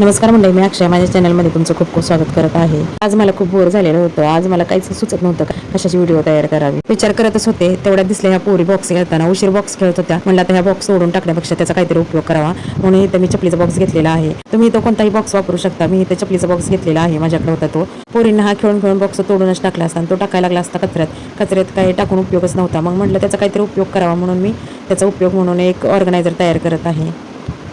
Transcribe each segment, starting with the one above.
नमस्कार मंडळी मी अक्षय. माझ्या चॅनलमध्ये तुमचं खूप खूप स्वागत करत आहे. आज मला खूप बोर झालेलं होतं. आज मला काहीच सुचत नव्हतं कशाची व्हिडिओ तयार करावी. विचार करतच होते. तेवढ्या दिसल्या ह्या पोरी बॉक्स खेळताना. उशीर बॉक्स खेळत होत्या. म्हणलं तर ह्या बॉक्स सोडून टाकण्यापेक्षा त्याचा काहीतरी उपयोग करावा. म्हणून इथं मी चपलीचा बॉक्स घेतलेला आहे. तुम्ही तो कोणताही बॉक्स वापरू शकता. मी इथं चपलीचा बॉक्स घेतलेला आहे. माझ्याकडे होता तो. पोरींना हा खेळून खेळून बॉक्स तोडूनच टाकला असता आणि तो टाकायला लागला असता कचऱ्यात. कचऱ्यात काही टाकून उपयोगच नव्हता. मग म्हटलं त्याचा काहीतरी उपयोग करावा म्हणून मी त्याचा उपयोग म्हणून एक ऑर्गनायझर तयार करत आहे.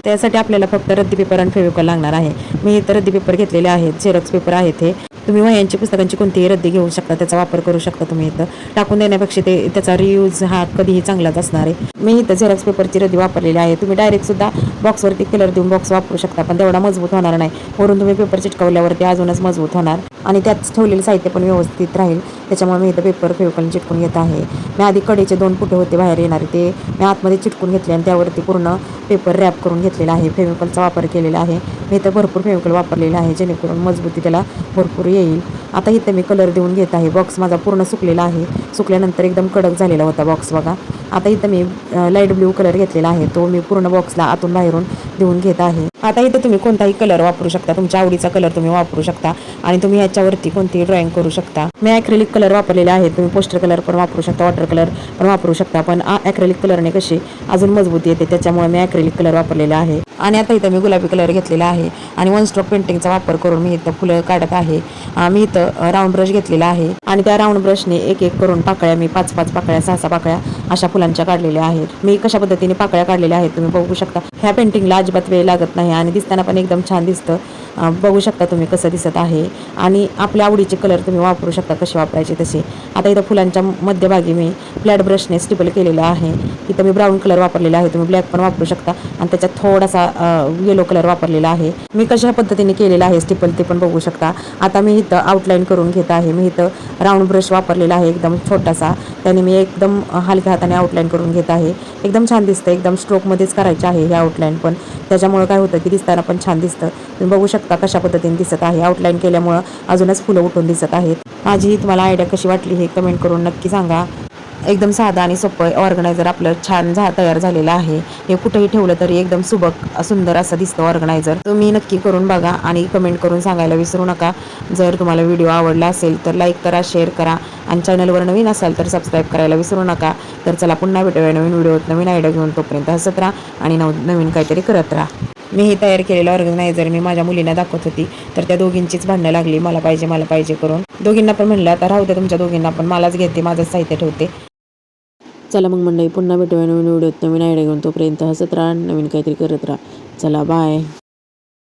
त्यासाठी आपल्याला फक्त रद्दी पेपर आणि फेविकॉल लागणार आहे. मी इथं रद्दी पेपर घेतलेले आहेत झेरॉक्स पेपर आहेत हे. तुम्ही वह्यांची पुस्तकांची कोणतीही रद्दी घेऊ शकता त्याचा वापर करू शकता तुम्ही इथं. टाकून देण्यापेक्षा ते त्याचा रियूज हा कधीही चांगलाच असणार आहे. मी इथं झेरॉक्स पेपरची रद्दी वापरलेली आहे. तुम्ही डायरेक्टसुद्धा बॉक्सवरती कलर देऊन बॉक्स वापरू शकता पण तेवढा मजबूत होणार नाही. वरून तुम्ही पेपर चिटकवल्यावरती अजूनच मजबूत होणार आणि त्यात ठेवलेलं साहित्य पण व्यवस्थित राहील. त्याच्यामुळे मी इथं पेपर फेविकॉल चिटकून घेत आहे. मी आधी कडेचे दोन फुटे होते बाहेर येणारे ते मी आतमध्ये चिटकून घेतले आणि त्यावरती पूर्ण पेपर रॅप करून घेतलेला आहे. फेविकॉलचा वापर केलेला आहे. मी इथं भरपूर फेविकॉल वापरलेला आहे जेणेकरून मजबूती त्याला भरपूर อย่าง आता इथं मी कलर देऊन घेत आहे. बॉक्स माझा पूर्ण सुकलेला आहे. सुकल्यानंतर एकदम कडक झालेला होता बॉक्स बघा. आता इथं मी लाइट ब्ल्यू कलर घेतलेला आहे. तो मी पूर्ण बॉक्सला आतून बाहेरून देऊन घेत आहे. आता इथं तुम्ही कोणताही कलर वापरू शकता. तुमच्या आवडीचा कलर तुम्ही वापरू शकता. आणि तुम्ही ह्याच्यावरती कोणतीही ड्रॉइंग करू शकता. मी ॲक्रेलिक कलर वापरलेले आहेत. तुम्ही पोस्टर कलर पण वापरू शकता. वॉटर कलर पण वापरू शकता. पण ॲक्रेलिक कलरने कशी अजून मजबूती येते. त्याच्यामुळे मी ॲक्रेलिक कलर वापरलेला आहे. आणि आता इथं मी गुलाबी कलर घेतलेला आहे. आणि वन स्ट्रोक पेंटिंगचा वापर करून मी इथं फुलं काढत आहे. मी इथं राऊंड ब्रश घेतलेला आहे. आणि त्या राऊंड ब्रशने एक एक करून पाकळ्या मी पाच पाच पाकळ्या सहा सहा पाकळ्या अशा फुलांच्या काढलेल्या आहेत. मी कशा पद्धतीने पाकळ्या काढलेल्या आहेत तुम्ही बघू शकता. ह्या पेंटिंगला अजिबात वेळ लागत नाही आणि दिसताना पण एकदम छान दिसतं. बघू शकता तुम्ही कसं दिसत आहे. आणि आपल्या आवडीचे कलर तुम्ही वापरू शकता कसे वापरायचे तसे. आता इथं फुलांच्या मध्यभागी मी फ्लॅट ब्रशने स्टिपल केलेलं आहे. इथं मी ब्राऊन कलर वापरलेला आहे. तुम्ही ब्लॅक पण वापरू शकता. आणि त्याच्यात थोडासा येलो कलर वापरलेला आहे. मी कशा पद्धतीने केलेला आहे स्टिपल ते पण बघू शकता. आता मी इथं आउटलाईन करून घेत आहे. मी इथं राऊंड ब्रश वापरलेला आहे. एकदम छोटासा. त्याने मी एकदम हलक्या हाताने आउटलाईन करून घेत आहे. एकदम छान दिसतं एकदम स्ट्रोकमध्येच करायचे आहे हे आउटलाईन पण. त्याच्यामुळं काय होतं की दिसताना पण छान दिसतं. तुम्ही बघू शकता कशा पद्धतीने दिसत आहे. आउटलाईन केल्यामुळं अजूनच फुलं उठून दिसत आहेत. माझी तुम्हाला आयडिया कशी वाटली हे कमेंट करून नक्की सांगा. एकदम साधा आणि सोपं ऑर्गनायझर आपलं छान झा तयार झालेलं आहे. हे कुठेही ठेवलं तरी एकदम सुबक सुंदर असं दिसतं ऑर्गनायझर तुम्ही नक्की करून बघा आणि कमेंट करून सांगायला विसरू नका. जर तुम्हाला व्हिडिओ आवडला असेल तर लाईक करा शेअर करा आणि चॅनलवर नवीन असाल तर सबस्क्राईब करायला विसरू नका. तर चला पुन्हा भेटूया नवीन व्हिडिओत नवीन आयडिया घेऊन तोपर्यंत हसत राहा आणि नव नवीन काहीतरी करत राहा. मी हे तयार केलेलं ऑर्गनायझर मी माझ्या मुलींना दाखवत होती. तर त्या दोघींचीच भांडणं लागली. मला पाहिजे मला पाहिजे करून. दोघींना पण म्हणलं आता राहू द्या तुमच्या दोघींना पण मलाच घेते माझं साहित्य ठेवते. चला मग मंडळी पुन्हा भेटूया नवीन व्हिडिओत. नवीन आयडिया घेऊन तोपर्यंत हसत राहा नवीन काहीतरी करत राहा. चला बाय